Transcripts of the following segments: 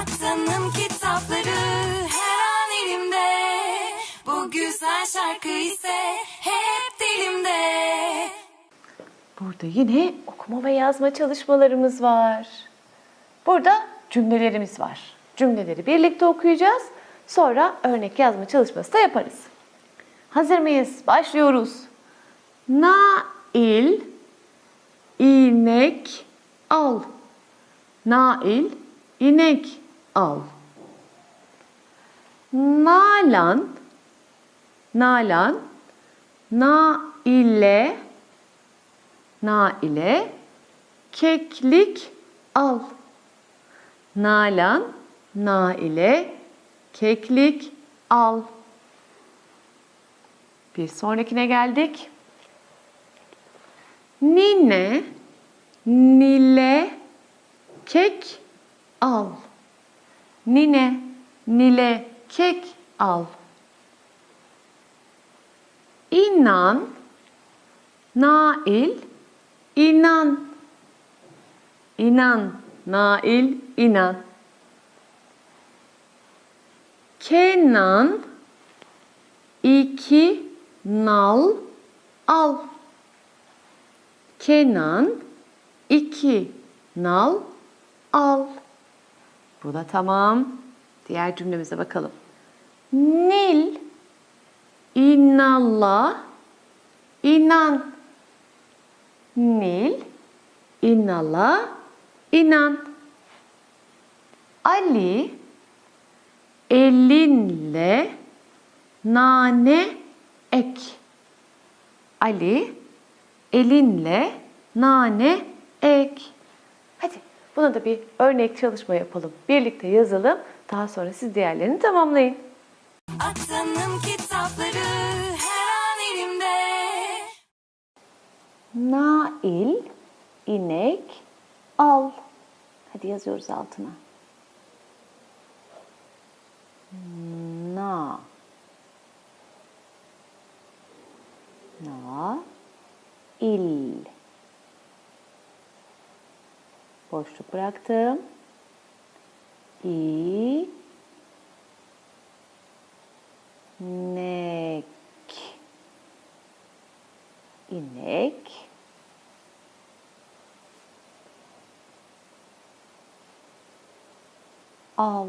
Atanın kitapları her an elimde. Bu güzel şarkı ise hep dilimde. Burada yine okuma ve yazma çalışmalarımız var. Burada cümlelerimiz var. Cümleleri birlikte okuyacağız. Sonra örnek yazma çalışması da yaparız. Hazır mıyız? Başlıyoruz. Nail inek al. Nail inek al. Nalan Nalan Naile Naile keklik al. Nalan Naile keklik al. Bir sonrakine geldik. Nine Nile kek al. Nine Nile kek al. İnan Nail inan. İnan Nail inan. Kenan iki nal al. Kenan iki nal al. Bu da tamam. Diğer cümlemize bakalım. Nil inallah inan. Nil inallah inan. Ali elinle nane ek. Ali elinle nane ek. Hadi buna da bir örnek çalışma yapalım. Birlikte yazalım. Daha sonra siz diğerlerini tamamlayın. Atanın kitapları her an elimde. Nail inek al. Hadi yazıyoruz altına. Na. Na. il. Boşluk bıraktım. İ. Nek. İnek. Al.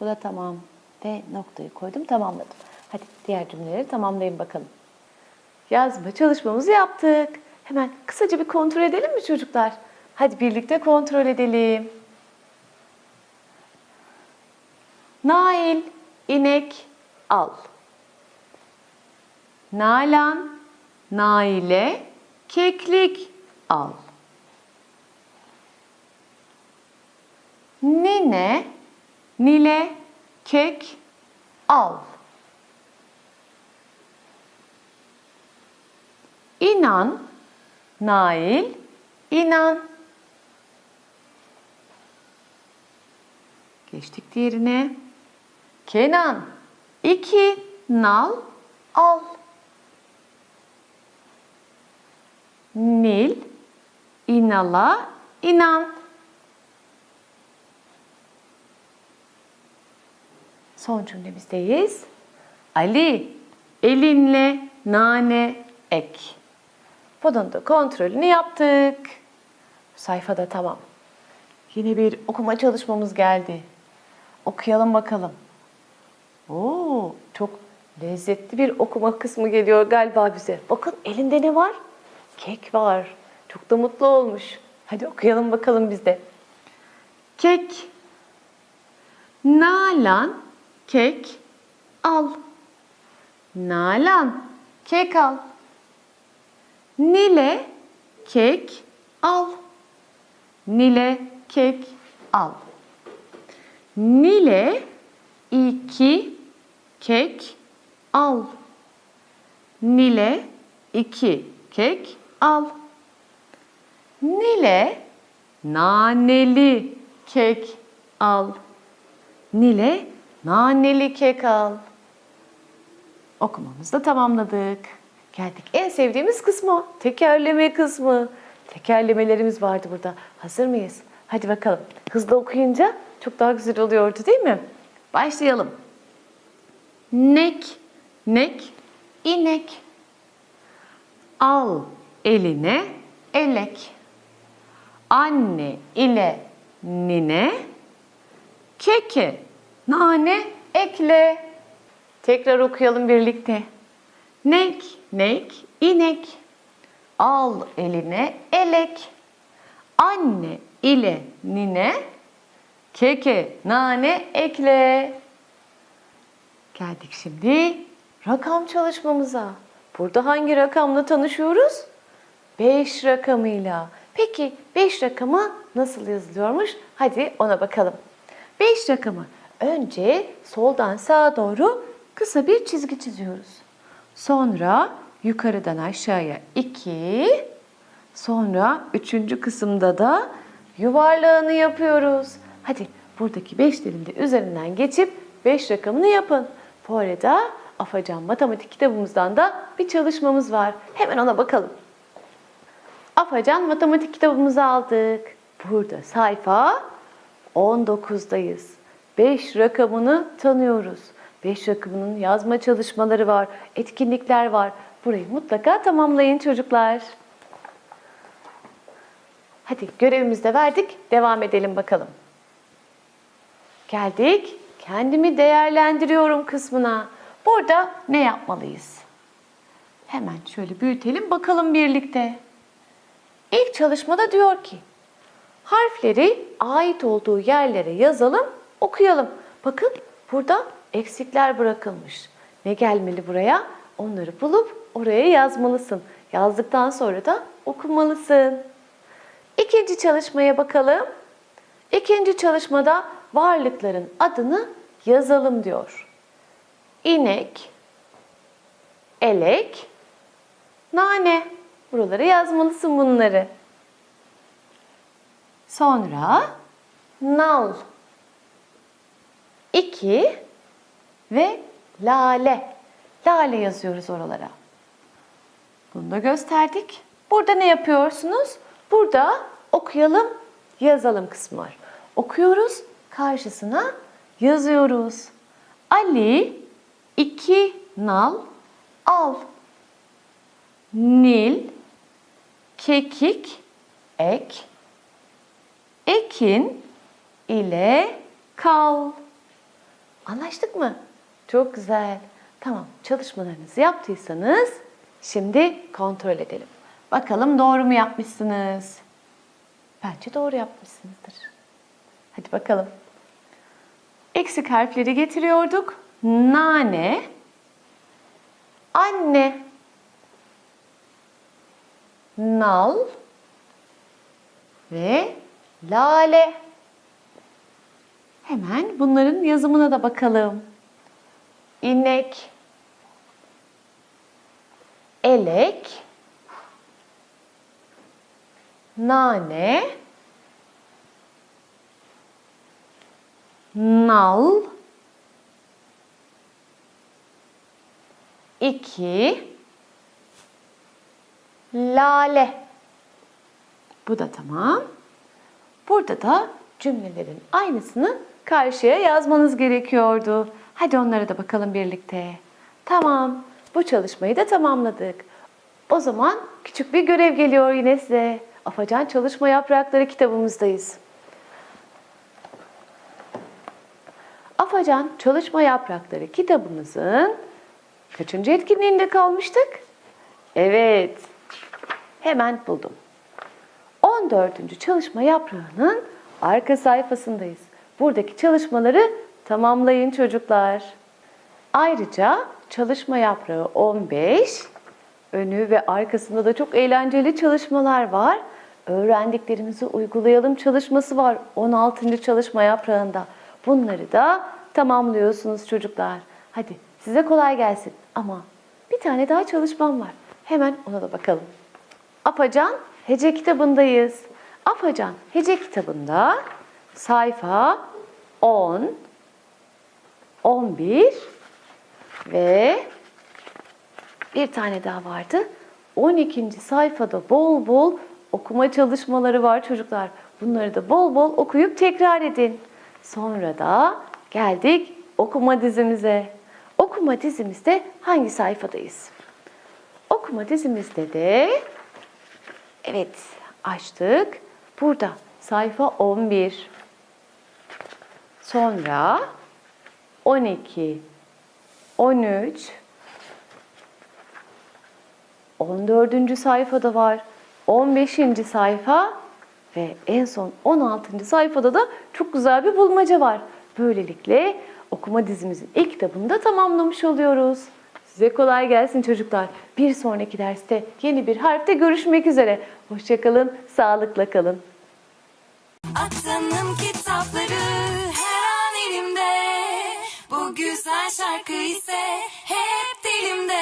Bu da tamam. Ve noktayı koydum, tamamladım. Hadi diğer cümleleri tamamlayın bakalım. Yazma çalışmamızı yaptık. Hemen kısaca bir kontrol edelim mi çocuklar? Hadi birlikte kontrol edelim. Nail, inek, al. Nalan, Naile, keklik, al. Nine, Nile, kek, al. İnan, Nail, inan. Geçtik diğerine. Kenan, iki nal, al. Nil, inala, inan. Son cümlemizdeyiz. Ali, elinle nane ek. Bunun da kontrolünü yaptık. Sayfada tamam. Yine bir okuma çalışmamız geldi. Okuyalım bakalım. Oo, çok lezzetli bir okuma kısmı geliyor galiba bize. Bakın elinde ne var? Kek var. Çok da mutlu olmuş. Hadi okuyalım bakalım biz de. Kek. Nalan kek al. Nalan kek al. Nile kek al. Nile kek al. Nile iki kek al. Nile iki kek al. Nile naneli kek al. Nile naneli kek al. Okumamızı da tamamladık. Geldik en sevdiğimiz kısma. Tekerleme kısmı. Tekerlemelerimiz vardı burada. Hazır mıyız? Hadi bakalım. Hızlı okuyunca çok daha güzel oluyordu değil mi? Başlayalım. Nek, nek, inek. Al eline elek. Anne ile nine. Keke, nane, ekle. Tekrar okuyalım birlikte. Nek, nek, inek. Al eline elek. Anne ile nine. Keke, nane, ekle. Geldik şimdi rakam çalışmamıza. Burada hangi rakamla tanışıyoruz? 5 rakamıyla. Peki 5 rakamı nasıl yazılıyormuş? Hadi ona bakalım. 5 rakamı önce soldan sağa doğru kısa bir çizgi çiziyoruz. Sonra yukarıdan aşağıya 2, sonra üçüncü kısımda da yuvarlağını yapıyoruz. Hadi buradaki beşlerin de üzerinden geçip 5 rakamını yapın. Bu arada Afacan Matematik kitabımızdan da bir çalışmamız var. Hemen ona bakalım. Afacan matematik kitabımızı aldık. Burada sayfa 19'dayız. 5 rakamını tanıyoruz. 5 rakamının yazma çalışmaları var, etkinlikler var. Burayı mutlaka tamamlayın çocuklar. Hadi görevimizi de verdik. Devam edelim bakalım. Geldik. Kendimi değerlendiriyorum kısmına. Burada ne yapmalıyız? Hemen şöyle büyütelim bakalım birlikte. İlk çalışmada diyor ki harfleri ait olduğu yerlere yazalım, okuyalım. Bakın burada eksikler bırakılmış. Ne gelmeli buraya? Onları bulup oraya yazmalısın. Yazdıktan sonra da okumalısın. İkinci çalışmaya bakalım. İkinci çalışmada varlıkların adını yazalım diyor. İnek, elek, nane. Buralara yazmalısın bunları. Sonra nal, iki ve lale. Lale yazıyoruz oralara. Bunu da gösterdik. Burada ne yapıyorsunuz? Burada okuyalım, yazalım kısmı var. Okuyoruz, karşısına yazıyoruz. Ali iki nal al. Nil kekik ek. Ekin ile kal. Anlaştık mı? Çok güzel. Tamam, çalışmalarınızı yaptıysanız şimdi kontrol edelim. Bakalım doğru mu yapmışsınız? Bence doğru yapmışsınızdır. Hadi bakalım. Eksik harfleri getiriyorduk. Nane, anne, nal ve lale. Hemen bunların yazımına da bakalım. İnek, elek, nane, nal, iki, lale. Bu da tamam. Burada da cümlelerin aynısını karşıya yazmanız gerekiyordu. Hadi onlara da bakalım birlikte. Tamam. Bu çalışmayı da tamamladık. O zaman küçük bir görev geliyor yine size. Afacan Çalışma Yaprakları kitabımızdayız. Afacan Çalışma Yaprakları kitabımızın kaçıncı etkinliğinde kalmıştık? Evet. Hemen buldum. 14. çalışma yaprağının arka sayfasındayız. Buradaki çalışmaları tamamlayın çocuklar. Ayrıca çalışma yaprağı 15, önü ve arkasında da çok eğlenceli çalışmalar var. Öğrendiklerimizi uygulayalım çalışması var 16. çalışma yaprağında. Bunları da tamamlıyorsunuz çocuklar. Hadi size kolay gelsin. Ama bir tane daha çalışmam var. Hemen ona da bakalım. Afacan Hece kitabındayız. Afacan Hece kitabında sayfa 10, 11 ve bir tane daha vardı. 12. sayfada bol bol okuma çalışmaları var çocuklar. Bunları da bol bol okuyup tekrar edin. Sonra da geldik okuma dizimize. Okuma dizimizde hangi sayfadayız? Okuma dizimizde de evet açtık. Burada sayfa 11. Sonra 12, 13, 14. sayfada var. 15. sayfa ve en son 16. sayfada da çok güzel bir bulmaca var. Böylelikle okuma dizimizin ilk kitabını da tamamlamış oluyoruz. Size kolay gelsin çocuklar. Bir sonraki derste yeni bir harfte görüşmek üzere. Hoşçakalın, sağlıkla kalın. Aklımın kitapları her an elimde Bu güzel şarkı ise hep dilimde